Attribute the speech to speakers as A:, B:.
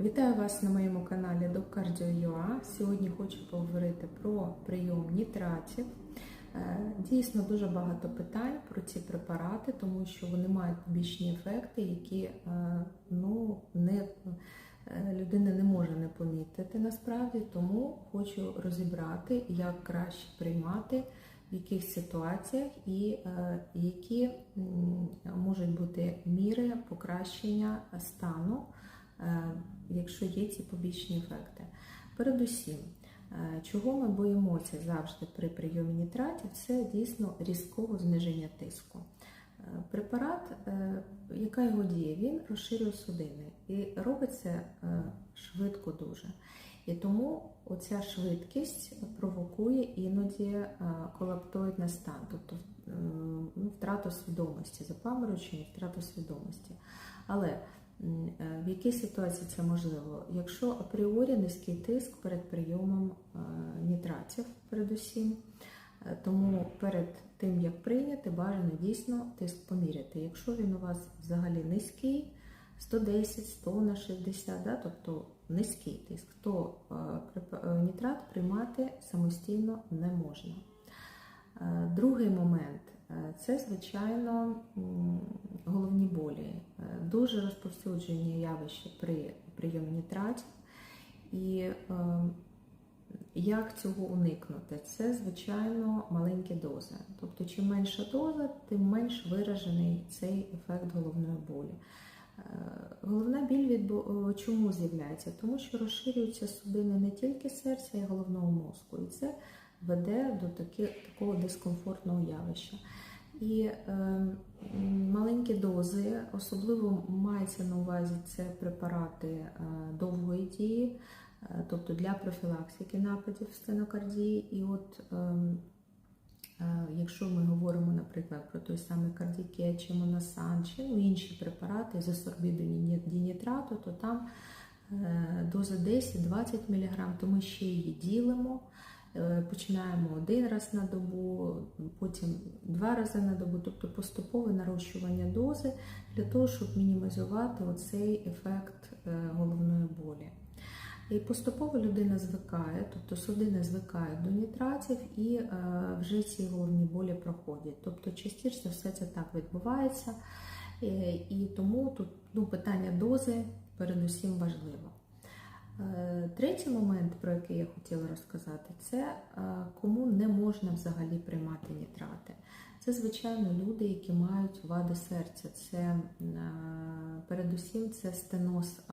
A: Вітаю вас на моєму каналі DocCardio.ua. Сьогодні хочу поговорити про прийом нітратів. Е, Дійсно дуже багато питань про ці препарати, тому що вони мають побічні ефекти, які е, ну, не, е, людина не може не помітити насправді, тому хочу розібрати, як краще приймати, в яких ситуаціях і які можуть бути міри покращення стану якщо є ці побічні ефекти. Передусім, е, чого ми боїмося завжди при прийомі нітратів, це дійсно різкого зниження тиску. Е, Препарат, е, яка його діє, він розширює судини і робить це е, швидко дуже. І тому оця швидкість провокує іноді е, колаптоїдний стан, тобто е, ну, втрату свідомості, запаморочення, втрату свідомості. Але е, В якій ситуації це можливо? Якщо апріорі низький тиск перед прийомом е, нітратів, передусім, Е, тому перед тим як прийняти, бажано дійсно тиск поміряти. Якщо він у вас взагалі низький, 110, 100 на 60, да, тобто низький тиск, то е, е, нітрат приймати самостійно не можна. Е, Другий момент е, це, звичайно, головні болі. Е, Дуже розповсюджені явища при прийомі нітратів. І е, як цього уникнути? Це, звичайно, маленькі дози. Тобто, чим менша доза, тим менш виражений цей ефект головної болі. Е, Головна біль від е, чому з'являється? Тому що розширюються судини не тільки серця, а й головного мозку. І це веде до таки, такого дискомфортного явища. І е, маленькі дози, особливо мається на увазі це препарати е, довгої дії, е, тобто для профілактики нападів стенокардії. І от ем, Е, Якщо ми говоримо, наприклад, про той самий кардікет чи моносан, чи ну, інші препарати з асорбіду дінітрату, то там е, доза 10-20 мг, то ми ще її ділимо. Е, Починаємо один раз на добу, потім два рази на добу, тобто поступове нарощування дози для того, щоб мінімізувати оцей ефект е, головної болі. І поступово людина звикає, тобто судини звикають до нітратів і е, вже ці головні болі проходять. Тобто частіше все це так відбувається. Е, і тому тут ну, питання дози передусім важливо. Е, Третій момент, про який я хотіла розказати, це е, кому не можна взагалі приймати нітрати. Це, звичайно, люди, які мають вади серця. Це е, передусім це стеноз